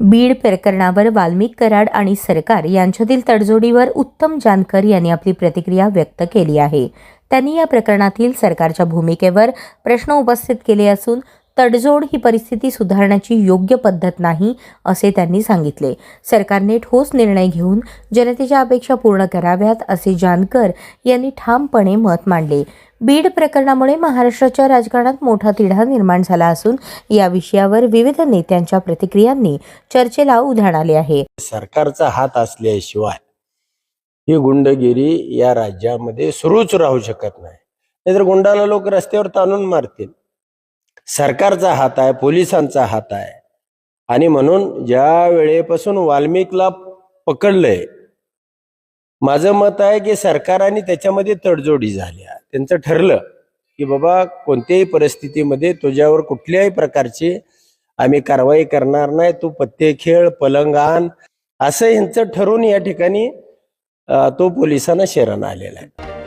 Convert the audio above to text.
बीड प्रकरणावर वाल्मिक कराड आणि सरकार यांच्यातील तडजोडीवर उत्तम जानकर यांनी आपली प्रतिक्रिया व्यक्त केली आहे. त्यांनी या प्रकरणातील सरकारच्या भूमिकेवर प्रश्न उपस्थित केले असून तडजोड ही परिस्थिती सुधारण्याची योग्य पद्धत नाही असे त्यांनी सांगितले. सरकारने ठोस निर्णय घेऊन जनतेच्या अपेक्षा पूर्ण कराव्यात असे जानकर यांनी ठामपणे मत मांडले. बीड प्रकरणामुळे महाराष्ट्राच्या राजकारणात मोठा तिढा निर्माण झाला असून या विषयावर विविध नेत्यांच्या प्रतिक्रियांनी चर्चेला उधाण आले आहे. सरकारचा हात असल्याशिवाय ही गुंडगिरी या राज्यामध्ये सुरूच राहू शकत नाही. नाहीतर गुंडाला लोक रस्त्यावर ताणून मारतील. सरकारचा हात आहे पोलिसांचा हात आहे. आणि म्हणून ज्या वेळेपासून वाल्मिकला पकडलंय माझं मत आहे की सरकाराने त्याच्यामध्ये तडजोडी झाल्या त्यांचं ठरलं की बाबा कोणत्याही परिस्थितीमध्ये तुझ्यावर कुठल्याही प्रकारची आम्ही कारवाई करणार नाही तू पत्ते खेळ पलंगान असं यांचं ठरून या ठिकाणी तो पोलिसांना शरण आलेला आहे.